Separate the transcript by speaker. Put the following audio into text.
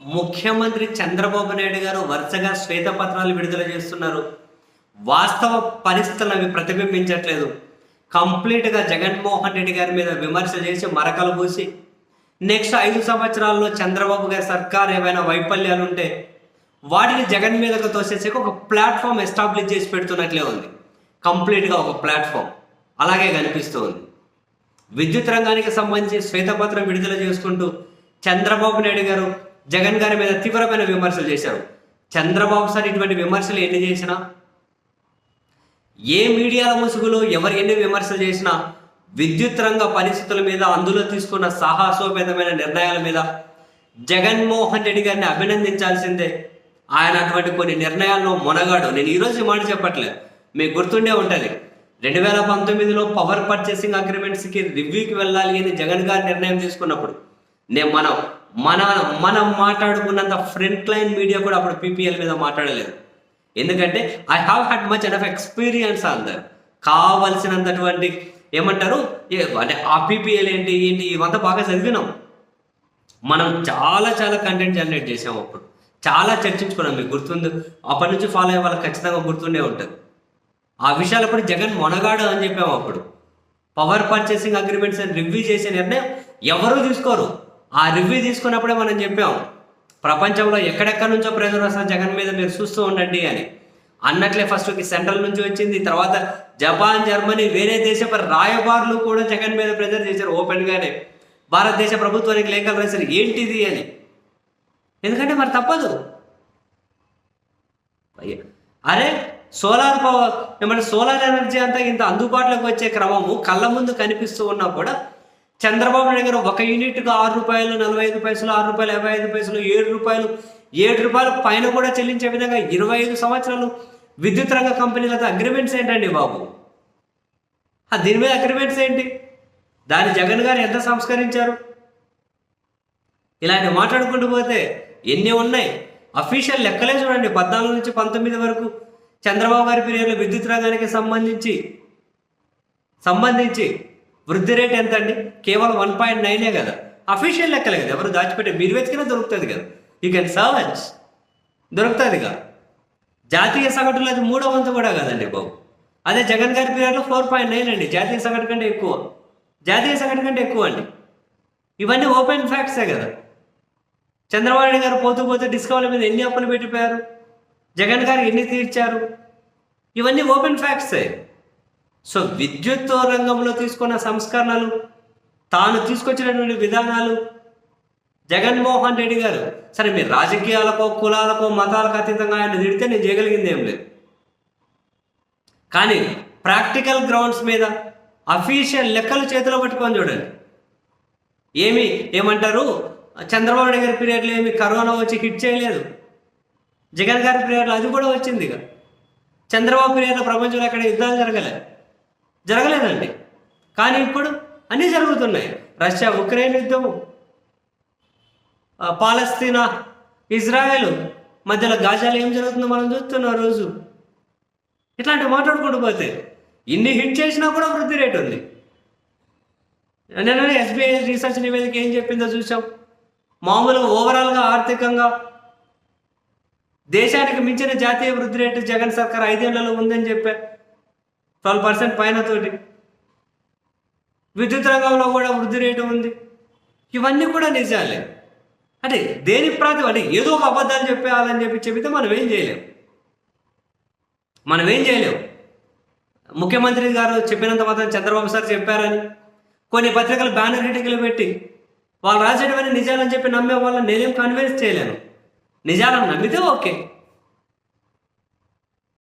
Speaker 1: ముఖ్యమంత్రి చంద్రబాబు నాయుడు గారు వరుసగా శ్వేతపత్రాలు విడుదల చేస్తున్నారు. వాస్తవ పరిస్థితులు అవి ప్రతిబింబించట్లేదు. కంప్లీట్గా జగన్మోహన్ రెడ్డి గారి మీద విమర్శ చేసి మరకలు పూసి నెక్స్ట్ ఐదు సంవత్సరాల్లో చంద్రబాబు గారి సర్కార్ ఏమైనా వైఫల్యాలు ఉంటే వాటిని జగన్ మీదకు తోసేసి ఒక ప్లాట్ఫామ్ ఎస్టాబ్లిష్ చేసి పెడుతున్నట్లే ఉంది. కంప్లీట్గా ఒక ప్లాట్ఫామ్ అలాగే కనిపిస్తూ ఉంది. విద్యుత్ రంగానికి సంబంధించి శ్వేతపత్రం విడుదల చేసుకుంటూ చంద్రబాబు నాయుడు గారు జగన్ గారి మీద తీవ్రమైన విమర్శలు చేశారు. చంద్రబాబు సార్ ఇటువంటి విమర్శలు ఎన్ని చేసినా? ఏ మీడియాల ముసుగులో ఎవరు ఎన్ని విమర్శలు చేసినా విద్యుత్ రంగ పరిస్థితుల మీద అందులో తీసుకున్న సాహసోపేతమైన నిర్ణయాల మీద జగన్మోహన్ రెడ్డి గారిని అభినందించాల్సిందే. ఆయన అటువంటి కొన్ని నిర్ణయాల్లో మొనగాడు. నేను ఈరోజు మాట చెప్పట్లే మీకు గుర్తుండే ఉంటుంది. రెండు వేల పంతొమ్మిదిలో పవర్ పర్చేసింగ్ అగ్రిమెంట్స్కి రివ్యూకి వెళ్ళాలి అని జగన్ గారు నిర్ణయం తీసుకున్నప్పుడు. నేను మనం మన మనం మాట్లాడుకున్నంత ఫ్రంట్ లైన్ మీడియా కూడా అప్పుడు పీపీఎల్ మీద మాట్లాడలేదు. ఎందుకంటే I have had much enough experience on there కావలసినంతటువంటి ఏమంటారు? ఏ- అంటే ఆ పీపీఎల్ ఏంటి ఏంటి ఇవంతా బాగా చదివినాం. మనం చాలా చాలా కంటెంట్ జనరేట్ చేసాం అప్పుడు. చాలా చర్చించుకున్నాం మీకు గుర్తుంది? అప్పటి నుంచి ఫాలో అయ్యే వాళ్ళకి ఖచ్చితంగా గుర్తుండే ఉంటుంది. ఆ విషయాలప్పుడు జగన్ మొనగాడు అని చెప్పాము అప్పుడు. పవర్ పర్చేసింగ్ అగ్రిమెంట్స్ అని రివ్యూ చేసే నిర్ణయం ఎవరు తీసుకోరు? ఆ రివ్యూ తీసుకున్నప్పుడే మనం చెప్పాం ప్రపంచంలో ఎక్కడెక్కడి నుంచో ప్రజలు వస్తారు జగన్ మీద మీరు చూస్తూ ఉండండి అని. అన్నట్లే ఫస్ట్ సెంట్రల్ నుంచి వచ్చింది తర్వాత జపాన్ జర్మనీ వేరే దేశ రాయబారులు కూడా జగన్ మీద ప్రెజర్ చేశారు ఓపెన్గానే. భారతదేశ ప్రభుత్వానికి లేఖలు రాశారు ఏంటిది అని. ఎందుకంటే మరి తప్పదు. అరే సోలార్ పవర్ ఏమంటే సోలార్ ఎనర్జీ అంతా ఇంత అందుబాటులోకి వచ్చే క్రమము కళ్ళ ముందు కనిపిస్తూ ఉన్నా కూడా చంద్రబాబు నాయుడు గారు ఒక యూనిట్గా ఆరు రూపాయలు నలభై ఐదు పైసలు ఆరు రూపాయలు యాభై ఐదు పైసలు ఏడు రూపాయలు ఏడు రూపాయలు పైన కూడా చెల్లించే విధంగా ఇరవై ఐదు సంవత్సరాలు విద్యుత్ రంగ కంపెనీలతో అగ్రిమెంట్స్ ఏంటండి బాబు? దీని మీద అగ్రిమెంట్స్ ఏంటి? దాన్ని జగన్ గారు ఎంత సంస్కరించారు? ఇలాంటి మాట్లాడుకుంటూ పోతే ఎన్ని ఉన్నాయి? అఫీషియల్ లెక్కలే చూడండి. పద్నాలుగు నుంచి పంతొమ్మిది వరకు చంద్రబాబు గారి పీరియడ్లో విద్యుత్ రంగానికి సంబంధించి సంబంధించి వృద్ధి రేట్ ఎంత అండి కేవలం వన్ పాయింట్ నైనే కదా. అఫీషియల్ లెక్కలే కదా. ఎవరు దాచిపెట్టే మీరు వెతికినా దొరుకుతుంది కదా. యూ కెన్ సర్చ్ దొరుకుతుందిగా జాతీయ సగటులో అది మూడో వంతు కూడా కదండి బాబు. అదే జగన్ గారి పీరియడ్లో ఫోర్ పాయింట్ నైన్ అండి. జాతీయ సగటు కంటే ఎక్కువ. జాతీయ సగటు కంటే ఎక్కువ అండి. ఇవన్నీ ఓపెన్ ఫ్యాక్ట్సే కదా. చంద్రబాబు నాయుడు గారు పోతూ పోతూ డిస్కౌంట్ల మీద ఎన్ని అప్పులు పెట్టిపోయారు? జగన్ గారు ఎన్ని తీర్చారు? ఇవన్నీ ఓపెన్ ఫ్యాక్ట్సే సో విద్యుత్ రంగంలో తీసుకున్న సంస్కరణలు తాను తీసుకొచ్చినటువంటి విధానాలు జగన్మోహన్ రెడ్డి గారు సరే మీరు రాజకీయాలకో కులాలకో మతాలకు అతీతంగా ఆయన తిడితే నేను చేయగలిగింది ఏం లేదు. కానీ ప్రాక్టికల్ గ్రౌండ్స్ మీద అఫీషియల్ లెక్కలు చేతిలో పట్టుకొని చూడండి. ఏమి ఏమంటారు? చంద్రబాబు నాయుడు గారి పీరియడ్లో ఏమి కరోనా వచ్చి హిట్ చేయలేదు. జగన్ గారి పీరియడ్లో అది కూడా వచ్చింది ఇక చంద్రబాబు పీరియడ్లో ప్రపంచంలో ఎక్కడ యుద్ధాలు జరగలేదు జరగలేదండి. కానీ ఇప్పుడు అన్నీ జరుగుతున్నాయి. రష్యా ఉక్రెయిన్ యుద్ధం పాలస్తీనా ఇజ్రాయెల్ మధ్యలో గాజాలు ఏం జరుగుతుందో మనం చూస్తున్నాం రోజు. ఇట్లాంటివి మాట్లాడుకుంటూ పోతే ఇన్ని హిట్ చేసినా కూడా వృద్ధి రేటు ఉంది. నేను ఎస్బీఐ రీసెర్చ్ నివేదిక ఏం చెప్పిందో చూసాం మామూలుగా ఓవరాల్గా ఆర్థికంగా దేశానికి మించిన జాతీయ వృద్ధి రేటు జగన్ సర్కార్ ఐదేళ్ళలో ఉందని చెప్పారు. ట్వెల్వ్ పర్సెంట్ పైన తోటి. విద్యుత్ రంగంలో కూడా వృద్ధి రేటు ఉంది. ఇవన్నీ కూడా నిజాలే. అంటే దేని ప్రాతి అంటే ఏదో ఒక అబద్ధాలు చెప్పేయాలని చెప్పి చెబితే మనం ఏం చేయలేం. మనం ఏం చేయలేం. ముఖ్యమంత్రి గారు చెప్పినంత మాత్రం చంద్రబాబు సార్ చెప్పారని కొన్ని పత్రికలు బ్యానర్ హెడ్డింగ్లు పెట్టి వాళ్ళు రాసేటువంటి నిజాలని చెప్పి నమ్మే వాళ్ళని నేనేం కన్విన్స్ చేయలేను. నిజాలను నమ్మితే ఓకే.